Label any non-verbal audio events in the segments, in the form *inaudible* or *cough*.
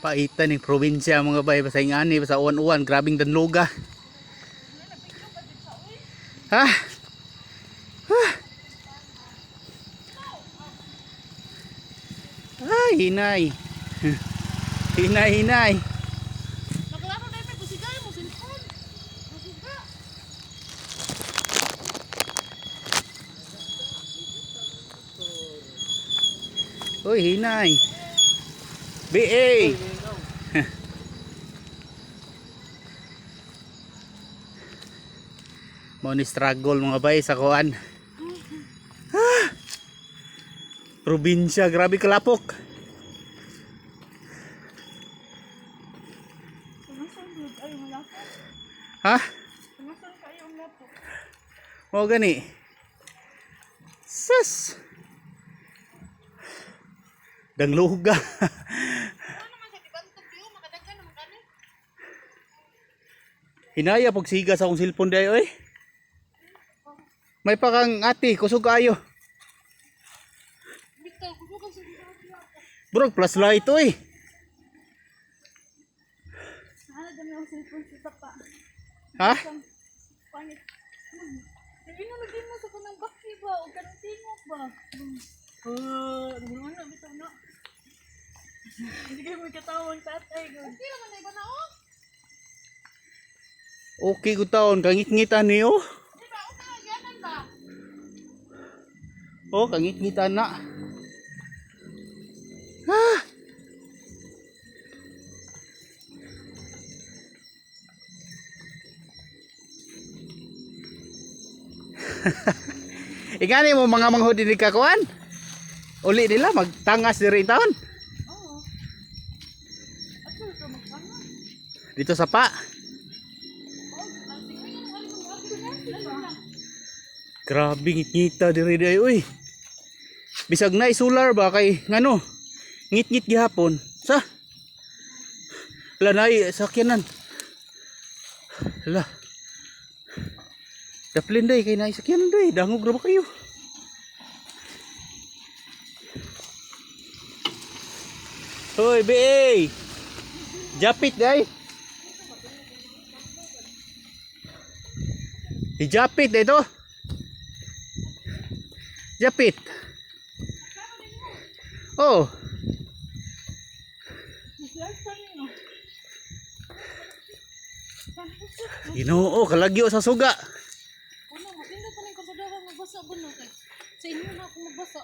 Paitan ng probinsya mga bay basta ingani basta uwan-uwan grabing danloga. Ha? Ha? Ay, hinay. Hinay, hinay. Yung. Uy, hinay. BA. *laughs* Mo ni struggle mga bay sa kuan. Ah! Probinsya, grabe kalapok. Ha? Mo gani. Sus. Ano naman kani. Hinaya pag siga sa akong cellphone dayo eh. May pa kang ate, kusog kayo. Bro, plus light to eh. Ha? Lagyan mo sa kanang baki ba o kanang tingok ba? Ah, ano na, bitaw na. Hindi kayo may katawang tatay. Okay naman na iba na oh. Okay ko taon, kangit-ngitan niyo. Di ba, okay na ganan ba? Oh, kangit-ngitan na. Ah. *laughs* Ingani mo mga manghod ni kakuan. Uli nila magtangas diri taon. Dito sa pa. Grabe ngit-ngita diri day uy. Bisag na solar ba kay ngano? Ngit-ngit gihapon. Sa? Wala na ay sakyanan. Hala. Daplin day kay na sakyanan day. Dangog ra ba kayo? Hoy, BA! Japit day. Dijapit ito. Japit. Oh, Ginoo, kalagyo sa suga. Ano, maganda pa ng kabadawa magbasa ba no? Kay sa inyo na ako magbasa.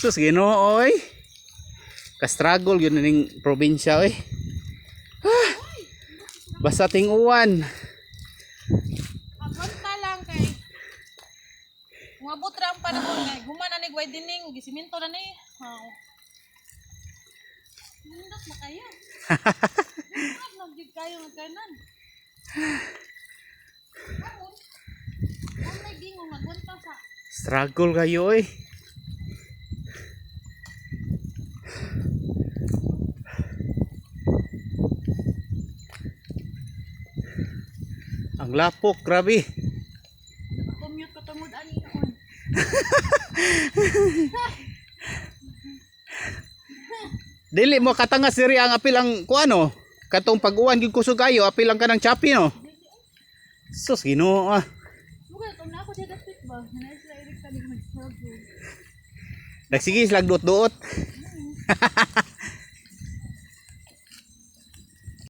Sus, Ginoo oy. Ka-struggle yun ning probinsya oy. Ah, Basta ting uwan. Agbanta lang kay Umabot ra ang panahon kay humana ni widening, gisiminto na ni. Wow. Nindot na kayo. *laughs* Nindot na gid kayo ng kanan. Kapon. Kung may gingon magbanta sa Struggle kayo oy. Ang lapok, grabe. commute ko tungod ani kon. *laughs* Dili mo katangas diri ang apil ang kuano. Katong pag-uwan gyud kusog kayo, apil ang kanang chapi no. Sus Ginoo ah. Nagsige slag duot-duot. *laughs*